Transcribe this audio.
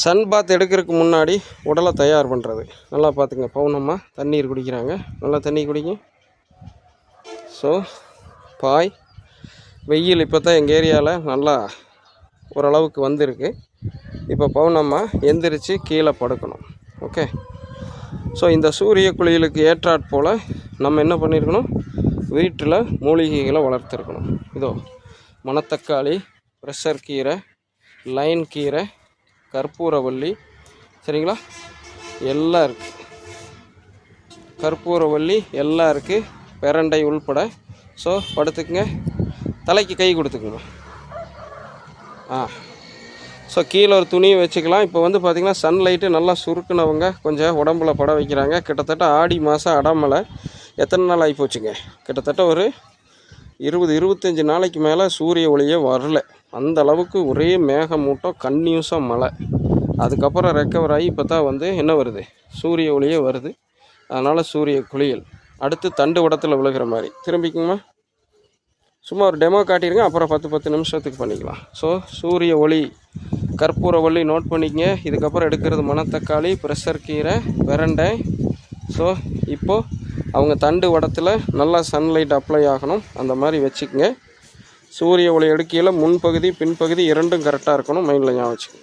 Sun பாத் எடுக்கிறதுக்கு முன்னாடி உடலை தயார் பண்ணுறது நல்லா பார்த்துங்க பவுனம்மா தண்ணீர் குடிக்கிறாங்க. நல்லா தண்ணி குடிங்க. ஸோ பாய். வெயில் இப்போ தான் எங்கள் ஏரியாவில் நல்லா ஓரளவுக்கு வந்திருக்கு. இப்போ பவுனம்மா எந்திரிச்சு கீழே படுக்கணும். ஓகே ஸோ இந்த சூரிய குளியலுக்கு ஏற்றாற் போல் நம்ம என்ன பண்ணியிருக்கணும் வீட்டில் மூலிகைகளை வளர்த்துருக்கணும். இதோ மணத்தக்காளி ப்ரெஷர் கீரை லைன் கீரை கற்பூரவள்ளி. சரிங்களா? எல்லாம் இருக்குது கற்பூரவள்ளி எல்லாம் இருக்குது பெரண்டை உள்பட. ஸோ படுத்துக்குங்க. தலைக்கு கை கொடுத்துக்குங்க. ஆ. ஸோ கீழே ஒரு துணியை வச்சுக்கலாம். இப்போ வந்து பார்த்திங்கன்னா சன்லைட்டு நல்லா சுருக்குனவங்க கொஞ்சம் உடம்புல பட வைக்கிறாங்க. கிட்டத்தட்ட ஆடி மாதம் அடமலை. எத்தனை நாள் ஆகி போச்சுங்க கிட்டத்தட்ட ஒரு இருபது இருபத்தஞ்சி நாளைக்கு மேலே சூரிய ஒளியே வரல. அந்த அளவுக்கு ஒரே மேகமூட்டம் கன்னியூஸாக மழை. அதுக்கப்புறம் ரெக்கவர் ஆகி இப்போ தான் வந்து என்ன வருது? சூரிய ஒளியே வருது. அதனால் சூரிய குளியல். அடுத்து தண்டு வடத்தில் விழுகிற மாதிரி. திரும்பிக்குமா சும்மா ஒரு டெமோ காட்டிடுங்க அப்புறம் பத்து பத்து நிமிஷத்துக்கு பண்ணிக்கலாம். ஸோ சூரிய ஒளி கற்பூர ஒளி நோட் பண்ணிக்கங்க. இதுக்கப்புறம் எடுக்கிறது மணத்தக்காளி ப்ரெஷர் கீரை பிரண்டை. ஸோ இப்போது அவங்க தண்டு வடத்தில் நல்லா சன்லைட் அப்ளை ஆகணும். அந்த மாதிரி வச்சுக்கோங்க. சூரிய ஒளி எடுக்கையில் முன்பகுதி பின்பகுதி இரண்டும் கரெக்டாக இருக்கணும். மைண்டில் ஞாபகம் வச்சுக்கோங்க.